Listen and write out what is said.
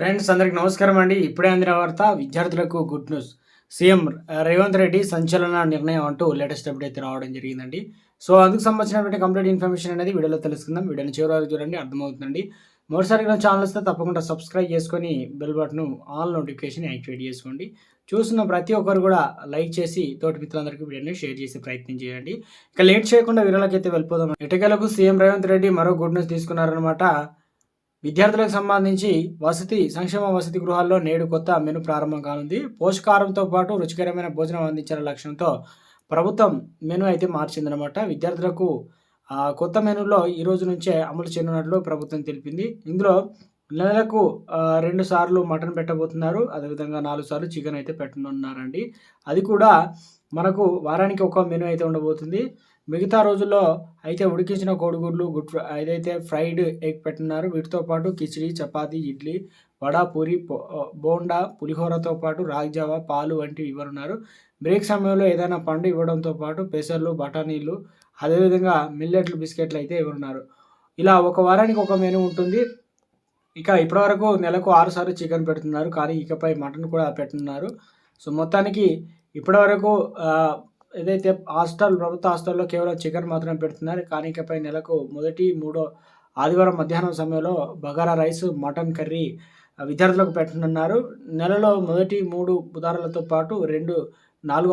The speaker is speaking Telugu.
ఫ్రెండ్స్ అందరికి నమస్కారం అండి. ఇప్పుడే అందిన వార్త విద్యార్థులకు good news CM Revanth Reddy సంచలన నిర్ణయం అంటూ లేటెస్ట్ అప్డేట్ అయితే రావడం జరిగిందండి. సో అందుకు సంబంధించినటువంటి కంప్లీట్ ఇన్ఫర్మేషన్ అనేది వీడియోలో తెలుసుకుందాం. వీడియోని చివరి వరకు చూడండి అర్థమవుతుందండి. మొదటిసారిగా ఛానల్ వస్తే తప్పకుండా సబ్స్క్రైబ్ చేసుకొని bell button all notification activate చేసుకోండి. చూస్తున్న ప్రతి ఒక్కరు కూడా లైక్ చేసి తోటి మిత్రులందరికీ వీడియోని షేర్ చేసే ప్రయత్నం చేయండి. ఇక లేట్ చేయకుండా వీరలకైతే వెళ్ళిపోదాం. ఇటుకలకు సీఎం రేవంత్ రెడ్డి మరో గుడ్ న్యూస్ తీసుకున్నారనమాట విద్యార్థులకు సంబంధించి వసతి సంక్షేమ వసతి గృహాల్లో నేడు కొత్త మెను ప్రారంభం కానుంది. పోషకాహారంతో పాటు రుచికరమైన భోజనం అందించాల లక్ష్యంతో ప్రభుత్వం మెను అయితే మార్చిందనమాట విద్యార్థులకు కొత్త మెనూలో ఈ రోజు నుంచే అమలు చేయనున్నట్లు ప్రభుత్వం తెలిపింది. ఇందులో నెలకు రెండు సార్లు మటన్ పెట్టబోతున్నారు. అదేవిధంగా నాలుగు సార్లు చికెన్ అయితే పెట్టనున్నారండి. అది కూడా మనకు వారానికి ఒక మెనూ అయితే ఉండబోతుంది. మిగతా రోజుల్లో అయితే ఉడికించిన కోడిగుడ్లు గుడ్ ఫ్రై- ఏదైతే ఫ్రైడ్ ఎగ్ పెట్టున్నారు వీటితో పాటు కిచిడి చపాతి ఇడ్లీ వడ పూరి బోండా పులిహోరతో పాటు రాగిజావ పాలు వంటివి ఇవ్వనున్నారు. బ్రేక్ సమయంలో ఏదైనా పండు ఇవ్వడంతో పాటు పెసర్లు బఠానీలు అదేవిధంగా మిల్లెట్లు బిస్కెట్లు అయితే ఇవ్వనున్నారు. ఇలా ఒక వారానికి ఒక మెనూ ఉంటుంది. ఇక ఇప్పటివరకు నెలకు ఆరుసార్లు చికెన్ పెడుతున్నారు కానీ ఇకపై మటన్ కూడా పెట్టున్నారు సో మొత్తానికి ఇప్పటివరకు ఏదైతే హాస్టల్ ప్రభుత్వ హాస్టల్లో కేవలం చికెన్ మాత్రమే పెడుతున్నారు కానీ ఇకపై నెలకు మొదటి మూడో ఆదివారం మధ్యాహ్నం సమయంలో బగారా రైస్ మటన్ కర్రీ విద్యార్థులకు పెట్టనున్నారు. నెలలో మొదటి మూడు బుధారాలతో పాటు రెండు నాలుగు